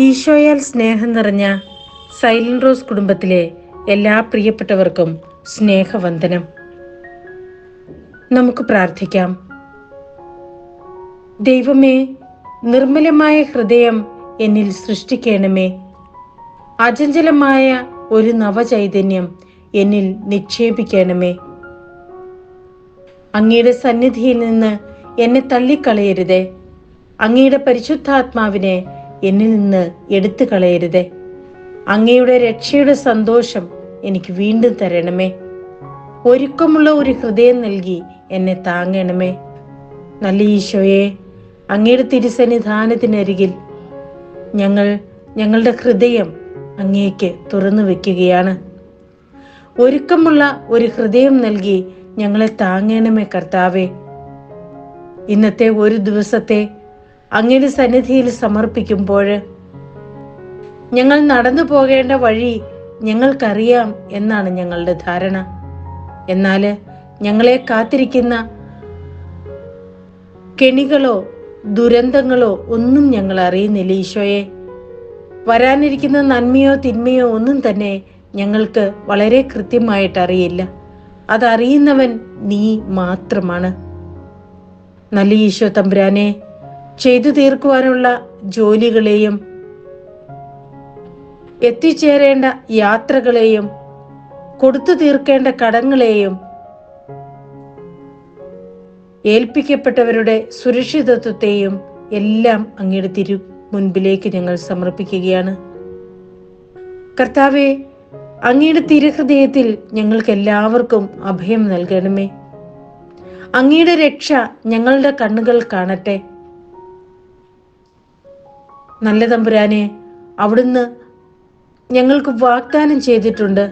ഈശോയാൽ സ്നേഹം നിറഞ്ഞ silent rose കുടുംബത്തിലെ എല്ലാ പ്രിയപ്പെട്ടവർക്കും സ്നേഹവന്ദനം. നമുക്ക് പ്രാർത്ഥിക്കാം. ദൈവമേ നിർമ്മലമായ ഹൃദയം എന്നിൽ സൃഷ്ടിക്കണമേ. അചഞ്ചലമായ ഒരു നവചൈതന്യം എന്നിൽ നിക്ഷേപിക്കണമേ. അങ്ങയുടെ സന്നിധിയിൽ നിന്ന് എന്നെ തള്ളിക്കളയരുതേ. അങ്ങയുടെ പരിശുദ്ധാത്മാവിനെ എന്നിൽ നിന്ന് എടുത്തു കളയരുതേ. അങ്ങയുടെ രക്ഷയുടെ സന്തോഷം എനിക്ക് വീണ്ടും തരണമേ. ഒരുക്കമുള്ള ഒരു ഹൃദയം നൽകി എന്നെ താങ്ങണമേ. നല്ല ഈശോയെ അങ്ങയുടെ തിരുസന്നിധാനത്തിനരികിൽ ഞങ്ങൾ ഞങ്ങളുടെ ഹൃദയം അങ്ങേക്ക് തുറന്നു വെക്കുകയാണ്. ഒരുക്കമുള്ള ഒരു ഹൃദയം നൽകി ഞങ്ങളെ താങ്ങണമേ കർത്താവേ. ഇന്നത്തെ ഒരു ദിവസത്തെ അങ്ങയുടെ സന്നിധിയിൽ സമർപ്പിക്കുമ്പോൾ ഞങ്ങൾ നടന്നു പോകേണ്ട വഴി ഞങ്ങൾക്കറിയാം എന്നാണ് ഞങ്ങളുടെ ധാരണ. എന്നാൽ ഞങ്ങളെ കാത്തിരിക്കുന്ന കെണികളോ ദുരന്തങ്ങളോ ഒന്നും ഞങ്ങൾ അറിയുന്നില്ല ഈശോയെ. വരാനിരിക്കുന്ന നന്മയോ തിന്മയോ ഒന്നും തന്നെ ഞങ്ങൾക്ക് വളരെ കൃത്യമായിട്ട് അറിയില്ല. അതറിയുന്നവൻ നീ മാത്രമാണ്. നല്ല ഈശോ തമ്പുരാനെ ചെയ്തു തീർക്കുവാനുള്ള ജോലികളെയും എത്തിച്ചേരേണ്ട യാത്രകളെയും കൊടുത്തു തീർക്കേണ്ട കടങ്ങളെയും ഏൽപ്പിക്കപ്പെട്ടവരുടെ സുരക്ഷിതത്വത്തെയും എല്ലാം അങ്ങയുടെ തിരു മുൻപിലേക്ക് ഞങ്ങൾ സമർപ്പിക്കുകയാണ്. കർത്താവെ അങ്ങയുടെ തിരുഹൃദയത്തിൽ ഞങ്ങൾക്ക് എല്ലാവർക്കും അഭയം നൽകണമേ. അങ്ങയുടെ രക്ഷ ഞങ്ങളുടെ കണ്ണുകൾ കാണട്ടെ. നല്ല തമ്പുരാനെ അവിടുന്ന് ഞങ്ങൾക്ക് വാഗ്ദാനം ചെയ്തിട്ടുണ്ട്.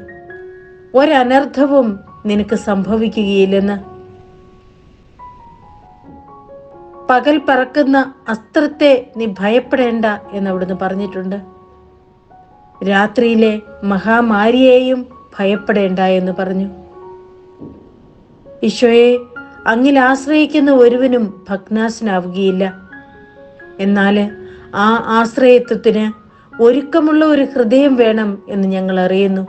ഒരനർത്ഥവും നിനക്ക് സംഭവിക്കുകയില്ലെന്ന്. പകൽ പറക്കുന്ന അസ്ത്രത്തെ നീ ഭയപ്പെടേണ്ട എന്ന് അവിടുന്ന് പറഞ്ഞിട്ടുണ്ട്. രാത്രിയിലെ മഹാമാരിയെയും ഭയപ്പെടേണ്ട എന്ന് പറഞ്ഞു. ഈശോയെ അങ്ങിൽ ആശ്രയിക്കുന്ന ഒരുവനും ഭഗ്നാസനാവുകയില്ല. എന്നാൽ ആ ആശ്രയത്വത്തിന് ഒരുക്കമുള്ള ഒരു ഹൃദയം വേണം എന്ന് ഞങ്ങൾ അറിയുന്നു.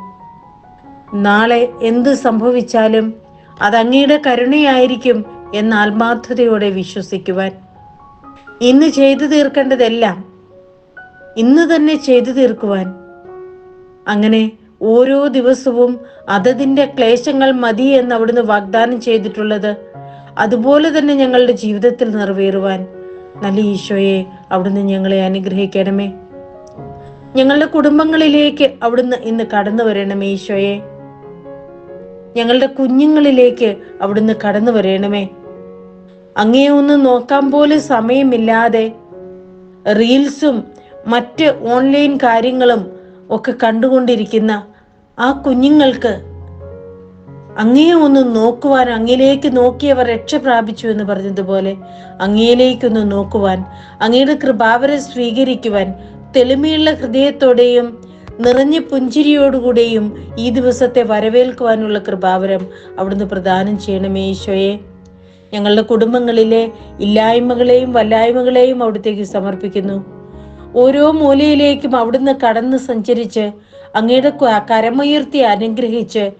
നാളെ എന്ത് സംഭവിച്ചാലും അത് കരുണയായിരിക്കും എന്ന ആത്മാർത്ഥതയോടെ വിശ്വസിക്കുവാൻ. ഇന്ന് ചെയ്തു തീർക്കേണ്ടതെല്ലാം ഇന്ന് തന്നെ ചെയ്തു തീർക്കുവാൻ. അങ്ങനെ ഓരോ ദിവസവും അതതിന്റെ ക്ലേശങ്ങൾ മതി എന്ന് അവിടുന്ന് വാഗ്ദാനം ചെയ്തിട്ടുള്ളത് അതുപോലെ തന്നെ ഞങ്ങളുടെ ജീവിതത്തിൽ നിറവേറുവാൻ നല്ല ഈശോയെ അവിടുന്ന് ഞങ്ങളെ അനുഗ്രഹിക്കണമേ. ഞങ്ങളുടെ കുടുംബങ്ങളിലേക്ക് അവിടുന്ന് ഇന്ന് കടന്നു വരണമേ ഈശോയെ. ഞങ്ങളുടെ കുഞ്ഞുങ്ങളിലേക്ക് അവിടുന്ന് കടന്നു വരണമേ. അങ്ങേ ഒന്ന് നോക്കാൻ പോലും സമയമില്ലാതെ റീൽസും മറ്റ് ഓൺലൈൻ കാര്യങ്ങളും ഒക്കെ കണ്ടുകൊണ്ടിരിക്കുന്ന ആ കുഞ്ഞുങ്ങൾക്ക് അങ്ങയെ ഒന്ന് നോക്കുവാൻ അങ്ങയിലേക്ക് നോക്കിയവർ രക്ഷ പ്രാപിച്ചു എന്ന് പറഞ്ഞതുപോലെ അങ്ങയിലേക്കൊന്ന് നോക്കുവാൻ അങ്ങയുടെ കൃപാവരെ സ്വീകരിക്കുവാൻ തെളിമയുള്ള ഹൃദയത്തോടെയും നിറഞ്ഞ പുഞ്ചിരിയോടുകൂടെയും ഈ ദിവസത്തെ വരവേൽക്കുവാനുള്ള കൃപാവരം അവിടുന്ന് പ്രദാനം ചെയ്യണമേ ഈശോയെ. ഞങ്ങളുടെ കുടുംബങ്ങളിലെ ഇല്ലായ്മകളെയും വല്ലായ്മകളെയും അവിടത്തേക്ക് സമർപ്പിക്കുന്നു. ഓരോ മൂലയിലേക്കും അവിടുന്ന് കടന്ന് സഞ്ചരിച്ച് അങ്ങയുടെ കരമുയർത്തി അനുഗ്രഹിച്ച്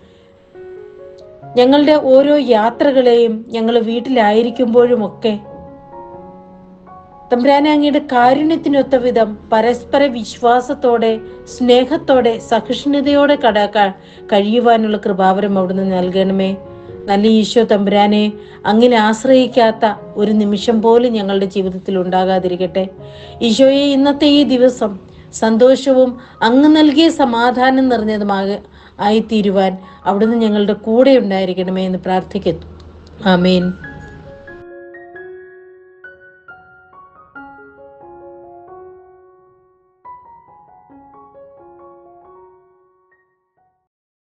ഞങ്ങളുടെ ഓരോ യാത്രകളെയും ഞങ്ങൾ വീട്ടിലായിരിക്കുമ്പോഴുമൊക്കെ തമ്പുരാനെ അങ്ങയുടെ കാരുണ്യത്തിനൊത്ത വിധം പരസ്പര വിശ്വാസത്തോടെ സ്നേഹത്തോടെ സഹിഷ്ണുതയോടെ കടക്കാൻ കഴിയുവാനുള്ള കൃപാവരം അവിടുന്ന് നൽകണമേ. നല്ല ഈശോ തമ്പുരാനെ അങ്ങനെ ആശ്രയിക്കാത്ത ഒരു നിമിഷം പോലും ഞങ്ങളുടെ ജീവിതത്തിൽ ഉണ്ടാകാതിരിക്കട്ടെ. ഈശോയെ ഇന്നത്തെ ഈ ദിവസം സന്തോഷവും അങ്ങ് നൽകിയ സമാധാനം നിറഞ്ഞതുമാക ആയിത്തീരുവാൻ അവിടുന്ന് ഞങ്ങളുടെ കൂടെ ഉണ്ടായിരിക്കണമേ എന്ന് പ്രാർത്ഥിക്കുന്നു ആമേൻ.